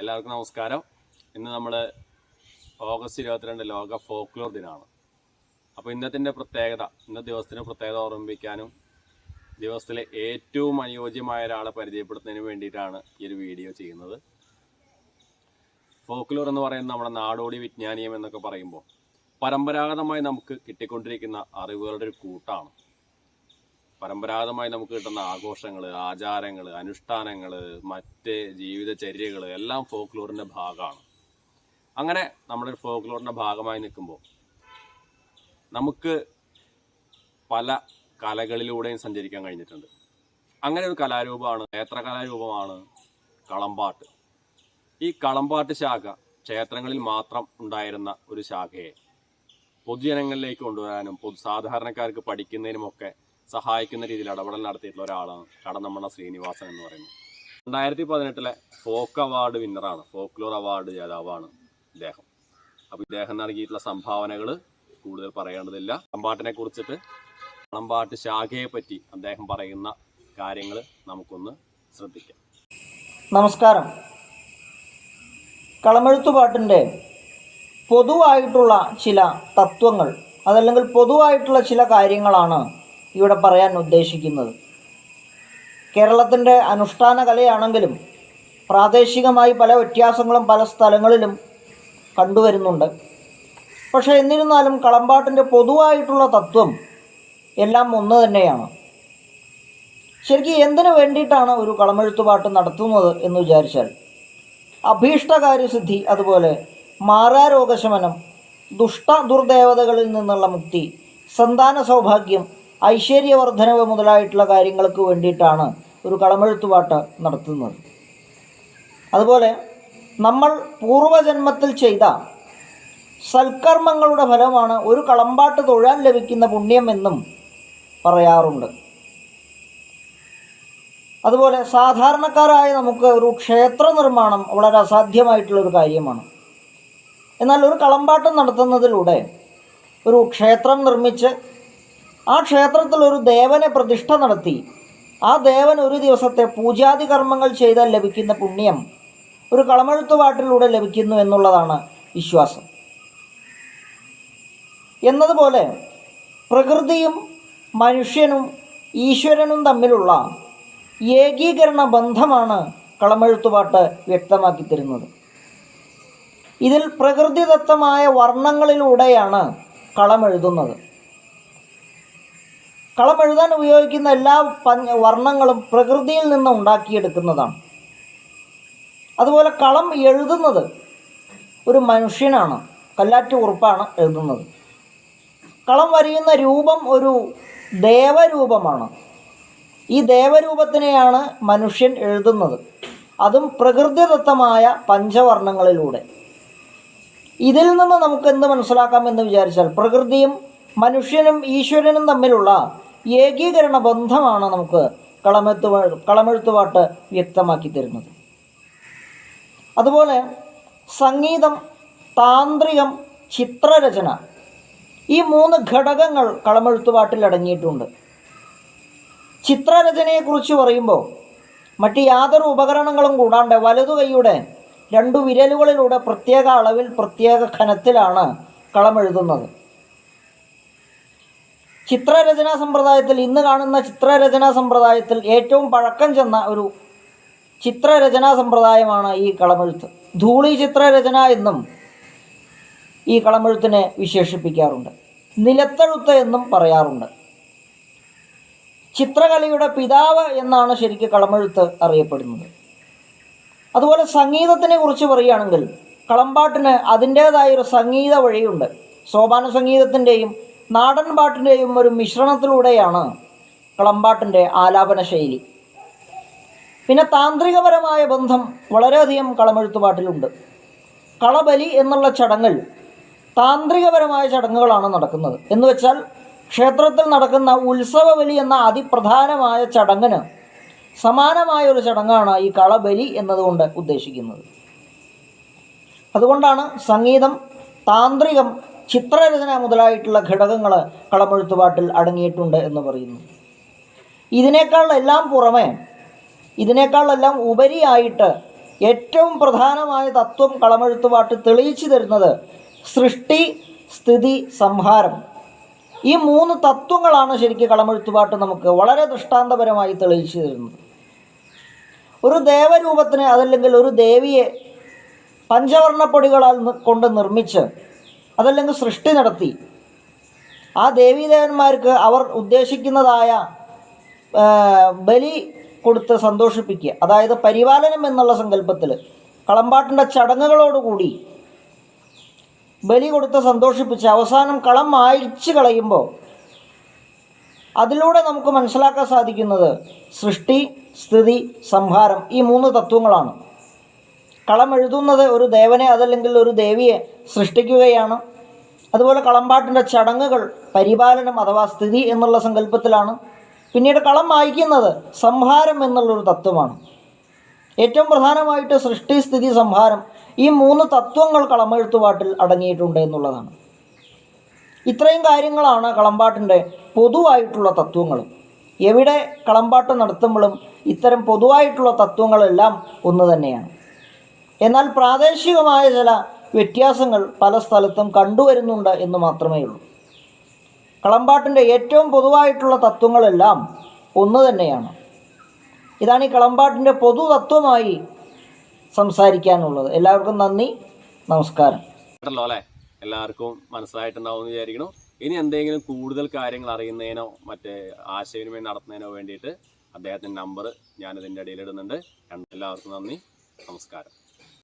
എല്ലാവർക്കും നമസ്കാരം. ഇന്ന് നമ്മൾ ഓഗസ്റ്റ് ഇരുപത്തിരണ്ട് ലോക ഫോക്ലോർ ദിനമാണ് അപ്പോൾ ഇന്നത്തിന്റെ പ്രത്യേകത ഇന്ന ദിവസത്തിന്റെ പ്രത്യേകത ഓർമ്മിപ്പിക്കാനും ദിവസത്തിലെ ഏറ്റവും അനുയോജ്യമായ ഒരാളെ പരിചയപ്പെടുത്തുന്നതിന് വേണ്ടിയിട്ടാണ് ഈ ഒരു വീഡിയോ ചെയ്യുന്നത്. ഫോക്ലോർ എന്ന് പറയുന്നത് നമ്മുടെ നാടോടി വിജ്ഞാനീയം എന്നൊക്കെ പറയുമ്പോൾ പരമ്പരാഗതമായി നമുക്ക് കിട്ടിക്കൊണ്ടിരിക്കുന്ന അറിവുകളുടെ ഒരു കൂട്ടാണ്. പരമ്പരാഗതമായി നമുക്ക് കിട്ടുന്ന ആഘോഷങ്ങൾ ആചാരങ്ങൾ അനുഷ്ഠാനങ്ങൾ മറ്റ് ജീവിതചര്യകൾ എല്ലാം ഫോക്ലോറിന്റെ ഭാഗമാണ്. അങ്ങനെ നമ്മുടെ ഫോക്ലോറിന്റെ ഭാഗമായി നിൽക്കുമ്പോൾ നമുക്ക് പല കലകളിലൂടെയും സഞ്ചരിക്കാൻ കഴിഞ്ഞിട്ടുണ്ട്. അങ്ങനെ ഒരു കലാരൂപമാണ് ക്ഷേത്ര കലാരൂപമാണ് കളമ്പാട്ട്. ഈ കളമ്പാട്ട് ശാഖ ക്ഷേത്രങ്ങളിൽ മാത്രം ഉണ്ടായിരുന്ന ഒരു ശാഖയെ പൊതുജനങ്ങളിലേക്ക് കൊണ്ടുവരാനും പൊതു സാധാരണക്കാർക്ക് പഠിക്കുന്നതിനുമൊക്കെ സഹായിക്കുന്ന രീതിയിൽ ഇടപെടൽ നടത്തിയിട്ടുള്ള ഒരാളാണ് കടന്നമ്മണ ശ്രീനിവാസൻ എന്ന് പറയുന്നത്. രണ്ടായിരത്തി പതിനെട്ടിലെ ഫോക്ക് അവാർഡ് വിന്നറാണ്. ഫോക്ലോർ അവാർഡ് ജേതാവാണ് ഇദ്ദേഹം. അപ്പോൾ ഇദ്ദേഹം നൽകിയിട്ടുള്ള സംഭാവനകൾ കൂടുതൽ പറയേണ്ടതില്ല. കളമ്പാട്ടിനെ കുറിച്ചിട്ട് കളമ്പാട്ട് ശാഖയെ പറ്റി അദ്ദേഹം പറയുന്ന കാര്യങ്ങൾ നമുക്കൊന്ന് ശ്രദ്ധിക്കാം. നമസ്കാരം. കളമെഴുത്തുപാട്ടിന്റെ പൊതുവായിട്ടുള്ള ചില തത്വങ്ങൾ അതല്ലെങ്കിൽ പൊതുവായിട്ടുള്ള ചില കാര്യങ്ങളാണ് ഇവിടെ പറയാൻ ഉദ്ദേശിക്കുന്നത്. കേരളത്തിന്റെ അനുഷ്ഠാന കലയാണെങ്കിലും പ്രാദേശികമായി പല വ്യത്യാസങ്ങളും പല സ്ഥലങ്ങളിലും കണ്ടുവരുന്നുണ്ട്. പക്ഷേ എന്നിരുന്നാലും കളമ്പാട്ടിന്റെ പൊതുവായിട്ടുള്ള തത്വം എല്ലാം ഒന്ന് തന്നെയാണ്. ശരിക്കും എന്തിനു വേണ്ടിയിട്ടാണ് ഒരു കളമെഴുത്തുപാട്ട് നടത്തുന്നത് എന്ന് വിചാരിച്ചാൽ? അഭീഷ്ടകാര്യസിദ്ധി അതുപോലെ മാറാരോഗശമനം ദുഷ്ട ദുർദേവതകളിൽ നിന്നുള്ള മുക്തി സന്താന സൗഭാഗ്യം ഐശ്വര്യവർദ്ധനവ് മുതലായിട്ടുള്ള കാര്യങ്ങൾക്ക് വേണ്ടിയിട്ടാണ് ഒരു കളമെഴുത്തുപാട്ട് നടത്തുന്നത്. അതുപോലെ നമ്മൾ പൂർവജന്മത്തിൽ ചെയ്ത സൽക്കർമ്മങ്ങളുടെ ഫലമാണ് ഒരു കളമ്പാട്ട് തൊഴാൻ ലഭിക്കുന്ന പുണ്യം എന്നും പറയാറുണ്ട്. അതുപോലെ സാധാരണക്കാരായ നമുക്ക് ഒരു ക്ഷേത്ര നിർമ്മാണം വളരെ അസാധ്യമായിട്ടുള്ളൊരു കാര്യമാണ്. എന്നാൽ ഒരു കളമ്പാട്ടം നടത്തുന്നതിലൂടെ ഒരു ക്ഷേത്രം നിർമ്മിച്ച് ആ ക്ഷേത്രത്തിൽ ഒരു ദേവനെ പ്രതിഷ്ഠ നടത്തി. ആ ദേവൻ ഒരു ദിവസത്തെ പൂജാതി കർമ്മങ്ങൾ ചെയ്താൽ ലഭിക്കുന്ന പുണ്യം ഒരു കളമെഴുത്തുപാട്ടിലൂടെ ലഭിക്കുന്നു എന്നുള്ളതാണ് വിശ്വാസം. എന്നതുപോലെ പ്രകൃതിയും മനുഷ്യനും ഈശ്വരനും തമ്മിലുള്ള ഏകീകരണ ബന്ധമാണ് കളമെഴുത്തുപാട്ട് വ്യക്തമാക്കി തരുന്നത്. ഇതിൽ പ്രകൃതിദത്തമായ വർണങ്ങളിലൂടെയാണ് കളമെഴുതുന്നത്. കളമെഴുതാൻ ഉപയോഗിക്കുന്ന എല്ലാ വർണങ്ങളും പ്രകൃതിയിൽ നിന്ന് ഉണ്ടാക്കിയെടുക്കുന്നതാണ്. അതുപോലെ കളം എഴുതുന്നത് ഒരു മനുഷ്യനാണ്. കല്ലാറ്റ് ഉറുപ്പാണ് എഴുതുന്നത്. കളം വരയുന്ന രൂപം ഒരു ദേവരൂപമാണ്. ഈ ദേവരൂപത്തിനെയാണ് മനുഷ്യൻ എഴുതുന്നത്. അതും പ്രകൃതിദത്തമായ പഞ്ചവർണങ്ങളിലൂടെ. ഇതിൽ നിന്ന് നമുക്ക് എന്ത് മനസ്സിലാക്കാമെന്ന് വിചാരിച്ചാൽ പ്രകൃതിയും മനുഷ്യനും ഈശ്വരനും തമ്മിലുള്ള ഏകീകരണ ബന്ധമാണ് നമുക്ക് കളമെഴുത്ത് കളമെഴുത്തുപാട്ട് വ്യക്തമാക്കി തരുന്നത്. അതുപോലെ സംഗീതം താന്ത്രികം ചിത്രരചന ഈ മൂന്ന് ഘടകങ്ങൾ കളമെഴുത്തുപാട്ടിൽ അടങ്ങിയിട്ടുണ്ട്. ചിത്രരചനയെക്കുറിച്ച് പറയുമ്പോൾ മറ്റ് യാതൊരു ഉപകരണങ്ങളും കൂടാണ്ട് വലതു കൈയുടെ രണ്ടു വിരലുകളിലൂടെ പ്രത്യേക അളവിൽ പ്രത്യേക ഖനത്തിലാണ് കളമെഴുതുന്നത്. ചിത്രരചനാ സമ്പ്രദായത്തിൽ ഇന്ന് കാണുന്ന ചിത്രരചനാ സമ്പ്രദായത്തിൽ ഏറ്റവും പഴക്കം ചെന്ന ഒരു ചിത്രരചനാ സമ്പ്രദായമാണ് ഈ കളമെഴുത്ത്. ധൂളി ചിത്രരചന എന്നും ഈ കളമെഴുത്തിനെ വിശേഷിപ്പിക്കാറുണ്ട്. നിലത്തെഴുത്ത് എന്നും പറയാറുണ്ട്. ചിത്രകലയുടെ പിതാവ് എന്നാണ് ശരിക്കും കളമെഴുത്ത് അറിയപ്പെടുന്നത്. അതുപോലെ സംഗീതത്തിനെ കുറിച്ച് പറയുകയാണെങ്കിൽ കളമ്പാട്ടിന് അതിന്റേതായൊരു സംഗീത വഴിയുണ്ട്. സോപാന സംഗീതത്തിന്റെയും നാടൻ പാട്ടിന്റെയും ഒരു മിശ്രണത്തിലൂടെയാണ് കളമ്പാട്ടിന്റെ ആലാപന ശൈലി പിന്നെ താന്ത്രികപരമായ ബന്ധം വളരെയധികം കളമെഴുത്തുപാട്ടിലുണ്ട്. കളബലി എന്നുള്ള ചടങ്ങിൽ താന്ത്രികപരമായ ചടങ്ങുകളാണ് നടക്കുന്നത്. എന്ന് വെച്ചാൽ ക്ഷേത്രത്തിൽ നടക്കുന്ന ഉത്സവബലി എന്ന അതിപ്രധാനമായ ചടങ്ങിന് സമാനമായ ഒരു ചടങ്ങാണ് ഈ കളബലി എന്നതുകൊണ്ട് ഉദ്ദേശിക്കുന്നത്. അതുകൊണ്ടാണ് സംഗീതം താന്ത്രികം ചിത്രരചന മുതലായിട്ടുള്ള ഘടകങ്ങൾ കളമെഴുത്തുപാട്ടിൽ അടങ്ങിയിട്ടുണ്ട് എന്ന് പറയുന്നു. ഇതിനേക്കാളെല്ലാം പുറമെ ഇതിനേക്കാളെല്ലാം ഉപരിയായിട്ട് ഏറ്റവും പ്രധാനമായ തത്വം കളമെഴുത്തുപാട്ട് തെളിയിച്ചു തരുന്നത് സൃഷ്ടി സ്ഥിതി സംഹാരം. ഈ മൂന്ന് തത്വങ്ങളാണ് ശരിക്കും കളമെഴുത്തുപാട്ട് നമുക്ക് വളരെ ദൃഷ്ടാന്തപരമായി തെളിയിച്ചു തരുന്നത്. ഒരു ദേവരൂപത്തിന് അതല്ലെങ്കിൽ ഒരു ദേവിയെ പഞ്ചവർണപ്പൊടികളാൽ കൊണ്ട് നിർമ്മിച്ച് അതല്ലെങ്കിൽ സൃഷ്ടി നടത്തി. ആ ദേവീദേവന്മാർക്ക് അവർ ഉദ്ദേശിക്കുന്നതായ ബലി കൊടുത്ത് സന്തോഷിപ്പിക്കുക. അതായത് പരിപാലനം എന്നുള്ള സങ്കല്പത്തിൽ കളമ്പാട്ടിന്റെ ചടങ്ങുകളോടുകൂടി ബലി കൊടുത്ത് സന്തോഷിപ്പിച്ച് അവസാനം കളം മായിച്ച് കളയുമ്പോൾ അതിലൂടെ നമുക്ക് മനസ്സിലാക്കാൻ സാധിക്കുന്നത് സൃഷ്ടി സ്ഥിതി സംഹാരം ഈ മൂന്ന് തത്വങ്ങളാണ്. കളം എഴുതുന്നത് ഒരു ദേവനെ അതല്ലെങ്കിൽ ഒരു ദേവിയെ സൃഷ്ടിക്കുകയാണ്. അതുപോലെ കളമ്പാട്ടിന്റെ ചടങ്ങുകൾ പരിപാലനം അഥവാ സ്ഥിതി എന്നുള്ള സങ്കല്പത്തിലാണ്. പിന്നീട് കളം വായിക്കുന്നത് സംഹാരം എന്നുള്ളൊരു തത്വമാണ്. ഏറ്റവും പ്രധാനമായിട്ട് സൃഷ്ടി സ്ഥിതി സംഹാരം ഈ മൂന്ന് തത്വങ്ങൾ കളമെഴുത്തുപാട്ടിൽ അടങ്ങിയിട്ടുണ്ട് എന്നുള്ളതാണ്. ഇത്രയും കാര്യങ്ങളാണ് കളമ്പാട്ടിന്റെ പൊതുവായിട്ടുള്ള തത്വങ്ങൾ. എവിടെ കളമ്പാട്ട് നടത്തുമ്പോഴും ഇത്തരം പൊതുവായിട്ടുള്ള തത്വങ്ങളെല്ലാം ഒന്ന് തന്നെയാണ്. എന്നാൽ പ്രാദേശികമായ ചില വ്യത്യാസങ്ങൾ പല സ്ഥലത്തും കണ്ടുവരുന്നുണ്ട് എന്ന് മാത്രമേ ഉള്ളൂ. കളമ്പാട്ടിന്റെ ഏറ്റവും പൊതുവായിട്ടുള്ള തത്വങ്ങളെല്ലാം ഒന്ന് തന്നെയാണ്. ഇതാണ് ഈ കളമ്പാട്ടിന്റെ പൊതു തത്വമായി സംസാരിക്കാനുള്ളത്. എല്ലാവർക്കും നന്ദി. നമസ്കാരം. എല്ലാവർക്കും മനസ്സിലായിട്ടുണ്ടാവും വിചാരിക്കണം ഇനി എന്തെങ്കിലും കൂടുതൽ കാര്യങ്ങൾ അറിയുന്നതിനോ മറ്റേ ആശയവിനിമയം നടത്തുന്നതിനോ വേണ്ടിയിട്ട് അദ്ദേഹത്തിന്റെ നമ്പർ ഞാനിതിന്റെ ഇടയിൽ ഇടുന്നുണ്ട്. എല്ലാവർക്കും നന്ദി. നമസ്കാരം.